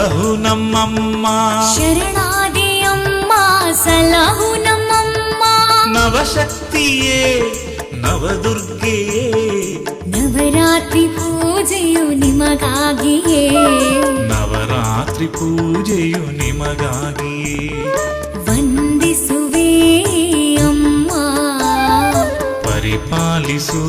ಸಲಹು ನಮ್ಮಮ್ಮ ಶರಣಾದೆ ಅಮ್ಮ ಸಲಹು ನಮ್ಮಮ್ಮ ನವಶಕ್ತಿಯೇ ನವದುರ್ಗೆಯೇ ನವರಾತ್ರಿ ಪೂಜೆಯು ನಿಮಗಾಗಿಯೇ ನವರಾತ್ರಿ ಪೂಜೆಯು ನಿಮಗಾಗಿಯೇ ವಂದಿಸುವೆ ಅಮ್ಮ ಪರಿಪಾಲಿಸು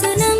सुना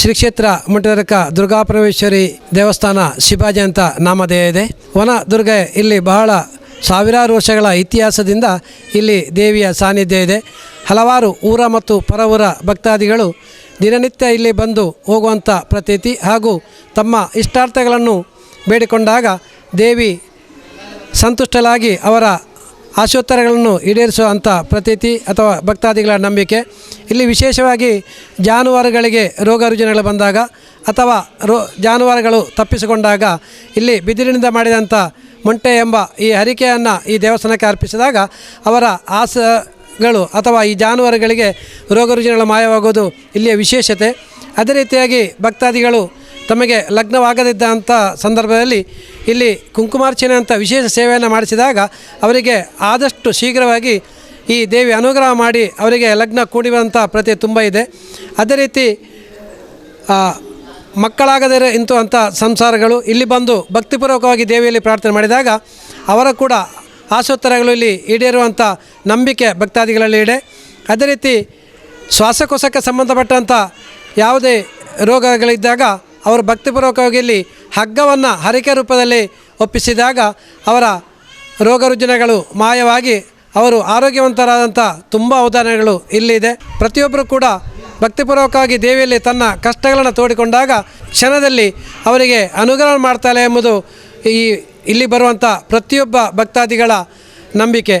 ಶ್ರೀ ಕ್ಷೇತ್ರ ಮುಟ್ಟದರ್ಕ ದುರ್ಗಾಪರಮೇಶ್ವರಿ ದೇವಸ್ಥಾನ ಶಿವಾಜಿ ಅಂತ ನಾಮಧೇಯ ಇದೆ. ವನ ದುರ್ಗೆ ಇಲ್ಲಿ ಬಹಳ ಸಾವಿರಾರು ವರ್ಷಗಳ ಇತಿಹಾಸದಿಂದ ಇಲ್ಲಿ ದೇವಿಯ ಸಾನ್ನಿಧ್ಯ ಇದೆ. ಹಲವಾರು ಊರ ಮತ್ತು ಪರವೂರ ಭಕ್ತಾದಿಗಳು ದಿನನಿತ್ಯ ಇಲ್ಲಿ ಬಂದು ಹೋಗುವಂಥ ಪ್ರತೀತಿ ಹಾಗೂ ತಮ್ಮ ಇಷ್ಟಾರ್ಥಗಳನ್ನು ಬೇಡಿಕೊಂಡಾಗ ದೇವಿ ಸಂತುಷ್ಟಲಾಗಿ ಅವರ ಆಶೋತ್ತರಗಳನ್ನು ಈಡೇರಿಸುವಂಥ ಪ್ರತೀತಿ ಅಥವಾ ಭಕ್ತಾದಿಗಳ ನಂಬಿಕೆ. ಇಲ್ಲಿ ವಿಶೇಷವಾಗಿ ಜಾನುವಾರುಗಳಿಗೆ ರೋಗ ರುಜಿನಗಳು ಬಂದಾಗ ಅಥವಾ ರೋ ಜಾನುವಾರುಗಳು ತಪ್ಪಿಸಿಕೊಂಡಾಗ ಇಲ್ಲಿ ಬಿದಿರಿನಿಂದ ಮಾಡಿದಂಥ ಮೊಂಟೆ ಎಂಬ ಈ ಹರಿಕೆಯನ್ನು ಈ ದೇವಸ್ಥಾನಕ್ಕೆ ಅರ್ಪಿಸಿದಾಗ ಅವರ ಆಸಗಳು ಅಥವಾ ಈ ಜಾನುವಾರುಗಳಿಗೆ ರೋಗ ರುಜಿನಗಳು ಮಾಯವಾಗುವುದು ಇಲ್ಲಿಯ ವಿಶೇಷತೆ. ಅದೇ ರೀತಿಯಾಗಿ ಭಕ್ತಾದಿಗಳು ತಮಗೆ ಲಗ್ನವಾಗದಿದ್ದಂಥ ಸಂದರ್ಭದಲ್ಲಿ ಇಲ್ಲಿ ಕುಂಕುಮಾರ್ಚನೆ ಅಂತ ವಿಶೇಷ ಸೇವೆಯನ್ನು ಮಾಡಿಸಿದಾಗ ಅವರಿಗೆ ಆದಷ್ಟು ಶೀಘ್ರವಾಗಿ ಈ ದೇವಿ ಅನುಗ್ರಹ ಮಾಡಿ ಅವರಿಗೆ ಲಗ್ನ ಕೂಡಿರುವಂಥ ಪ್ರತಿ ತುಂಬ ಇದೆ. ಅದೇ ರೀತಿ ಮಕ್ಕಳಾಗದೇ ಇಂತು ಅಂಥ ಸಂಸಾರಗಳು ಇಲ್ಲಿ ಬಂದು ಭಕ್ತಿಪೂರ್ವಕವಾಗಿ ದೇವಿಯಲ್ಲಿ ಪ್ರಾರ್ಥನೆ ಮಾಡಿದಾಗ ಅವರ ಕೂಡ ಆಸೋತ್ತರಗಳು ಇಲ್ಲಿ ಈಡೇರುವಂಥ ನಂಬಿಕೆ ಭಕ್ತಾದಿಗಳಲ್ಲಿ ಇದೆ. ಅದೇ ರೀತಿ, ಶ್ವಾಸಕೋಶಕ್ಕೆ ಸಂಬಂಧಪಟ್ಟಂಥ ಯಾವುದೇ ರೋಗಗಳಿದ್ದಾಗ ಅವರು ಭಕ್ತಿಪೂರ್ವಕವಾಗಿ ಇಲ್ಲಿ ಹಗ್ಗವನ್ನು ಹರಿಕೆ ರೂಪದಲ್ಲಿ ಒಪ್ಪಿಸಿದಾಗ ಅವರ ರೋಗ ರುಜಿನಗಳು ಮಾಯವಾಗಿ ಅವರು ಆರೋಗ್ಯವಂತರಾದಂಥ ತುಂಬ ಉದಾಹರಣೆಗಳು ಇಲ್ಲಿದೆ. ಪ್ರತಿಯೊಬ್ಬರು ಕೂಡ ಭಕ್ತಿಪೂರ್ವಕವಾಗಿ ದೇವಿಯಲ್ಲಿ ತನ್ನ ಕಷ್ಟಗಳನ್ನು ತೋಡಿಕೊಂಡಾಗ ಕ್ಷಣದಲ್ಲಿ ಅವರಿಗೆ ಅನುಗ್ರಹ ಮಾಡ್ತಾಳೆ ಎಂಬುದು ಈ ಇಲ್ಲಿ ಬರುವಂಥ ಪ್ರತಿಯೊಬ್ಬ ಭಕ್ತಾದಿಗಳ ನಂಬಿಕೆ.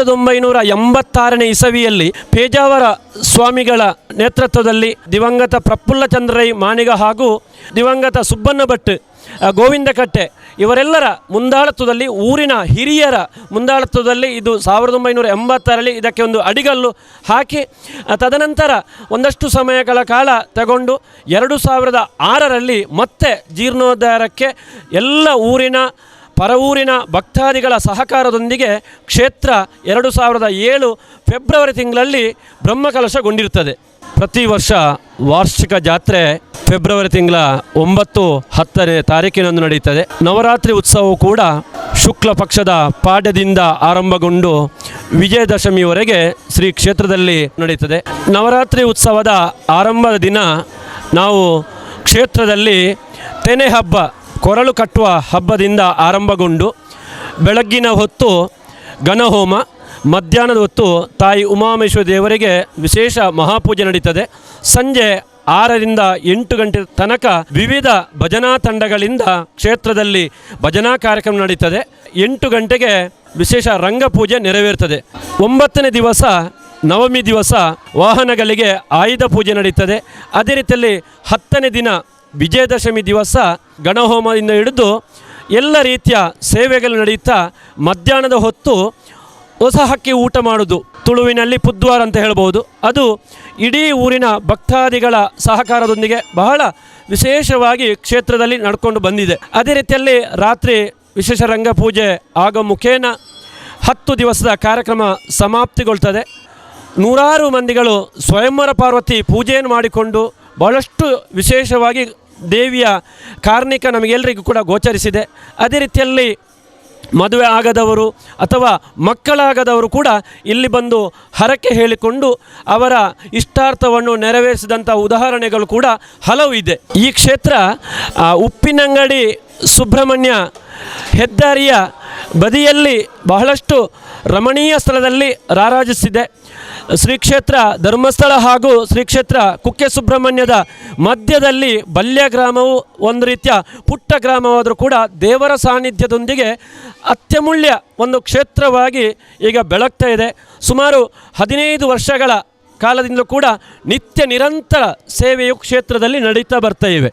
ಸಾವಿರದ ಒಂಬೈನೂರ ಎಂಬತ್ತಾರನೇ ಇಸವಿಯಲ್ಲಿ ಪೇಜಾವರ ಸ್ವಾಮಿಗಳ ನೇತೃತ್ವದಲ್ಲಿ ದಿವಂಗತ ಪ್ರಫುಲ್ಲ ಚಂದ್ರೈ ಮಾನಿಗ ಹಾಗೂ ದಿವಂಗತ ಸುಬ್ಬಣ್ಣ ಭಟ್ ಆ, ಗೋವಿಂದ ಕಟ್ಟೆ ಇವರೆಲ್ಲರ ಮುಂದಾಳತ್ವದಲ್ಲಿ ಊರಿನ ಹಿರಿಯರ ಮುಂದಾಳತ್ವದಲ್ಲಿ ಇದು ಸಾವಿರದ ಒಂಬೈನೂರ ಎಂಬತ್ತರಲ್ಲಿ ಇದಕ್ಕೆ ಒಂದು ಅಡಿಗಲ್ಲು ಹಾಕಿ ತದನಂತರ ಒಂದಷ್ಟು ಸಮಯಗಳ ಕಾಲ ತಗೊಂಡು ಎರಡು ಸಾವಿರದ ಆರರಲ್ಲಿ ಮತ್ತೆ ಜೀರ್ಣೋದ್ಧಾರಕ್ಕೆ ಎಲ್ಲ ಊರಿನ ಪರವೂರಿನ ಭಕ್ತಾದಿಗಳ ಸಹಕಾರದೊಂದಿಗೆ ಕ್ಷೇತ್ರ ಎರಡು ಸಾವಿರದ ಏಳು ಫೆಬ್ರವರಿ ತಿಂಗಳಲ್ಲಿ ಬ್ರಹ್ಮಕಲಶಗೊಂಡಿರುತ್ತದೆ. ಪ್ರತಿ ವರ್ಷ ವಾರ್ಷಿಕ ಜಾತ್ರೆ ಫೆಬ್ರವರಿ ತಿಂಗಳ ಒಂಬತ್ತು ಹತ್ತನೇ ತಾರೀಕಿನಂದು ನಡೆಯುತ್ತದೆ. ನವರಾತ್ರಿ ಉತ್ಸವವು ಕೂಡ ಶುಕ್ಲ ಪಕ್ಷದ ಪಾಡ್ಯದಿಂದ ಆರಂಭಗೊಂಡು ವಿಜಯದಶಮಿವರೆಗೆ ಶ್ರೀ ಕ್ಷೇತ್ರದಲ್ಲಿ ನಡೆಯುತ್ತದೆ. ನವರಾತ್ರಿ ಉತ್ಸವದ ಆರಂಭದ ದಿನ ನಾವು ಕ್ಷೇತ್ರದಲ್ಲಿ ತೆನೆ ಹಬ್ಬ ಕೊರಳು ಕಟ್ಟುವ ಹಬ್ಬದಿಂದ ಆರಂಭಗೊಂಡು ಬೆಳಗ್ಗಿನ ಹೊತ್ತು ಘನಹೋಮ, ಮಧ್ಯಾಹ್ನದ ಹೊತ್ತು ತಾಯಿ ಉಮಾಮೇಶ್ವರ ದೇವರಿಗೆ ವಿಶೇಷ ಮಹಾಪೂಜೆ ನಡೀತದೆ. ಸಂಜೆ ಆರರಿಂದ ಎಂಟು ಗಂಟೆ ತನಕ ವಿವಿಧ ಭಜನಾ ತಂಡಗಳಿಂದ ಕ್ಷೇತ್ರದಲ್ಲಿ ಭಜನಾ ಕಾರ್ಯಕ್ರಮ ನಡೀತದೆ. ಎಂಟು ಗಂಟೆಗೆ ವಿಶೇಷ ರಂಗಪೂಜೆ ನೆರವೇರ್ತದೆ. ಒಂಬತ್ತನೇ ದಿವಸ ನವಮಿ ದಿವಸ ವಾಹನಗಳಿಗೆ ಆಯುಧ ಪೂಜೆ ನಡೀತದೆ. ಅದೇ ರೀತಿಯಲ್ಲಿ ಹತ್ತನೇ ದಿನ ವಿಜಯದಶಮಿ ದಿವಸ ಗಣಹೋಮದಿಂದ ಹಿಡಿದು ಎಲ್ಲ ರೀತಿಯ ಸೇವೆಗಳು ನಡೆಯುತ್ತಾ ಮಧ್ಯಾಹ್ನದ ಹೊತ್ತು ಹೊಸ ಹಕ್ಕಿ ಊಟ ಮಾಡುವುದು. ತುಳುವಿನಲ್ಲಿ ಪುದ್ವಾರ ಅಂತ ಹೇಳ್ಬೋದು. ಅದು ಇಡೀ ಊರಿನ ಭಕ್ತಾದಿಗಳ ಸಹಕಾರದೊಂದಿಗೆ ಬಹಳ ವಿಶೇಷವಾಗಿ ಕ್ಷೇತ್ರದಲ್ಲಿ ನಡ್ಕೊಂಡು ಬಂದಿದೆ. ಅದೇ ರೀತಿಯಲ್ಲಿ ರಾತ್ರಿ ವಿಶೇಷ ರಂಗಪೂಜೆ ಆಗ ಮುಖೇನ ಹತ್ತು ದಿವಸದ ಕಾರ್ಯಕ್ರಮ ಸಮಾಪ್ತಿಗೊಳ್ತದೆ. ನೂರಾರು ಮಂದಿಗಳು ಸ್ವಯಂವರ ಪಾರ್ವತಿ ಪೂಜೆಯನ್ನು ಮಾಡಿಕೊಂಡು ಬಹಳಷ್ಟು ವಿಶೇಷವಾಗಿ ದೇವಿಯ ಕಾರ್ಣಿಕ ನಮಗೆಲ್ಲರಿಗೂ ಕೂಡ ಗೋಚರಿಸಿದೆ. ಅದೇ ರೀತಿಯಲ್ಲಿ ಮದುವೆ ಆಗದವರು ಅಥವಾ ಮಕ್ಕಳಾಗದವರು ಕೂಡ ಇಲ್ಲಿ ಬಂದು ಹರಕೆ ಹೇಳಿಕೊಂಡು ಅವರ ಇಷ್ಟಾರ್ಥವನ್ನು ನೆರವೇರಿಸಿದಂಥ ಉದಾಹರಣೆಗಳು ಕೂಡ ಹಲವು ಇದೆ. ಈ ಕ್ಷೇತ್ರ ಉಪ್ಪಿನಂಗಡಿ ಸುಬ್ರಹ್ಮಣ್ಯ ಹೆದ್ದಾರಿಯ ಬದಿಯಲ್ಲಿ ಬಹಳಷ್ಟು ರಮಣೀಯ ಸ್ಥಳದಲ್ಲಿ ರಾರಾಜಿಸಿದೆ. ಶ್ರೀ ಕ್ಷೇತ್ರ ಧರ್ಮಸ್ಥಳ ಹಾಗೂ ಶ್ರೀ ಕ್ಷೇತ್ರ ಕುಕ್ಕೆ ಸುಬ್ರಹ್ಮಣ್ಯದ ಮಧ್ಯದಲ್ಲಿ ಬಲ್ಯ ಗ್ರಾಮವು ಒಂದು ರೀತಿಯ ಪುಟ್ಟ ಗ್ರಾಮವಾದರೂ ಕೂಡ ದೇವರ ಸಾನ್ನಿಧ್ಯದೊಂದಿಗೆ ಅತ್ಯಮೂಲ್ಯ ಒಂದು ಕ್ಷೇತ್ರವಾಗಿ ಈಗ ಬೆಳಗ್ತಾ ಇದೆ. ಸುಮಾರು ಹದಿನೈದು ವರ್ಷಗಳ ಕಾಲದಿಂದಲೂ ಕೂಡ ನಿತ್ಯ ನಿರಂತರ ಸೇವೆಯು ಕ್ಷೇತ್ರದಲ್ಲಿ ನಡೀತಾ ಬರ್ತಾ ಇವೆ.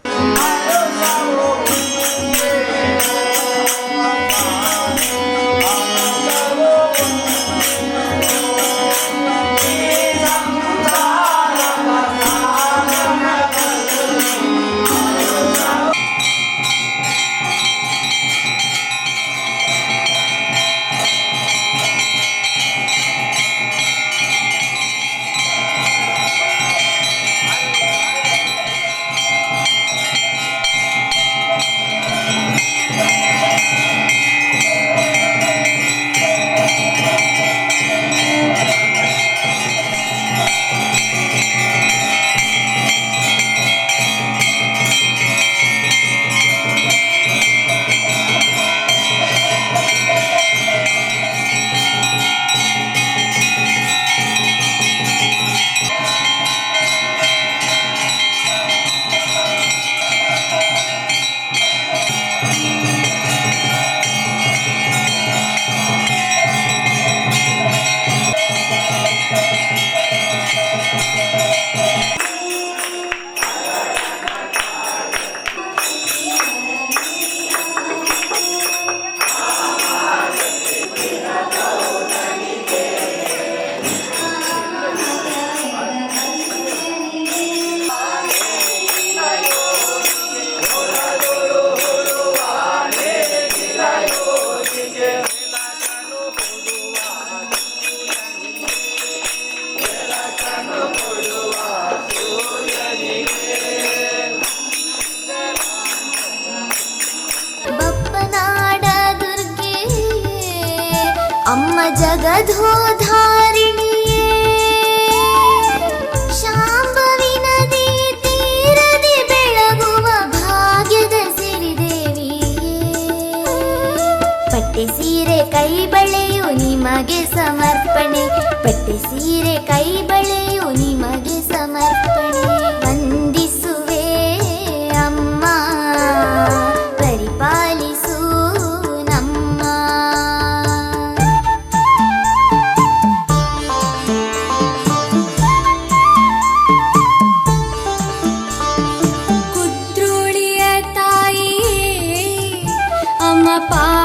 ಅಮ್ಮ ನದಿ ತೀರದಿ ಭಾಗ್ಯದ ಪಟ್ಟೆ ಸೀರೆ ಕೈ ಬಳೆಯು ನಿಮಗೆ ಸಮರ್ಪಣೆ, ಪಟ್ಟೆ ಸೀರೆ ಕೈ ಬಳೆಯು ನಿಮಗೆ ಸಮರ್ಪಣೆ. bye.